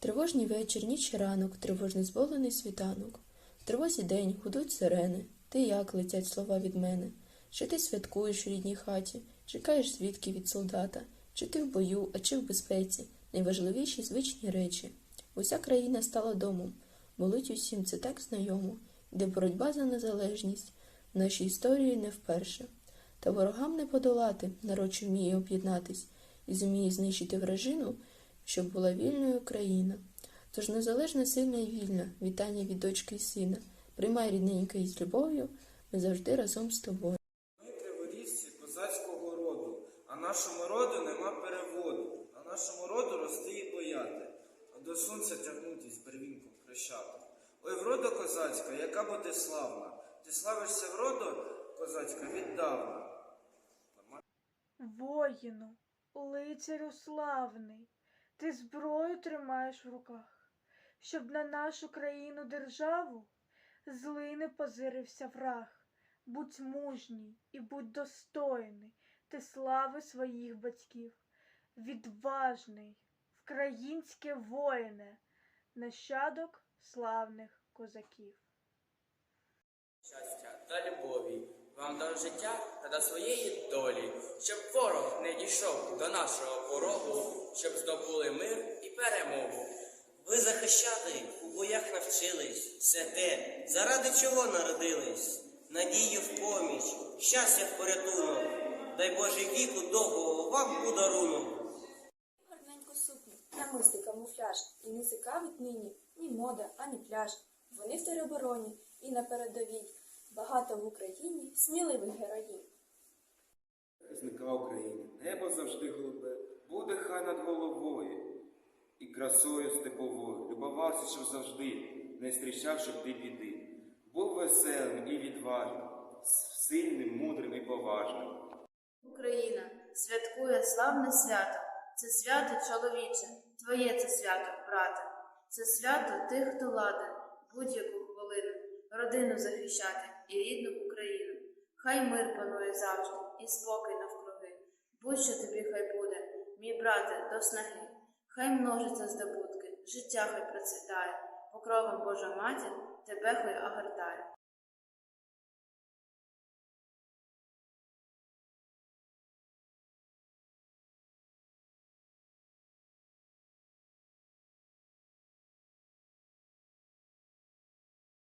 Тривожній вечір, ніч і ранок, тривожний зболений світанок. В тривозі день гудуть сирени. Ти як летять слова від мене? Чи ти святкуєш в рідній хаті, чекаєш звідки від солдата, чи ти в бою, а чи в безпеці, найважливіші звичні речі. Уся країна стала домом, болить усім це так знайомо, де боротьба за незалежність в нашій історії не вперше. Та ворогам не подолати, народ вміє об'єднатись і зуміє знищити вражину, щоб була вільною країна. Тож незалежна, сильна і вільна, вітання від дочки і сина. Приймай рідненька із любов'ю, ми завжди разом з тобою. Ми криворізці козацького роду, а нашому роду нема переводу, а нашому роду рости і бояти, а до сонця тягнутись первінком хрещати. Ой, врода козацька, яка бо ти славна, ти славишся вроду козацька віддавна. Воїну, лицарю славний, ти зброю тримаєш в руках, щоб на нашу країну державу злий не позирився враг. Будь мужній і будь достойний ти слави своїх батьків, відважний, вкраїнське воїне, нащадок славних козаків. щастя та любові, вам до життя та до своєї долі, щоб дійшов до нашого порогу, щоб здобули мир і перемогу. Ви захищати у боях навчились, все те, заради чого народились, надію в поміч, щастя в порятунок, дай Божий віку довгого вам подарунок. гарненьку сукню, намисти камуфляж, і не цікавить нині ні мода, ані пляж. Вони в теробороні і на передовій. Багато в Україні сміливих героїв. Захисника України, небо завжди голубе, буде хай над головою, і красою степовою, любовався, щоб завжди, не зустрічав, щоб ти біди. Був веселим і відважним, сильним, мудрим і поважним. Україна святкує славне свято. Це свято чоловіче, твоє це свято, брате. Це свято тих, хто ладен будь-яку хвилину, родину захищати і рідну Україну. Хай мир панує завжди і спокій навкруги. Будь-що тобі хай буде, мій брате, до снаги. Хай множиться здобутки, життя хай процвітає, покровом Божа матір тебе хай огортає.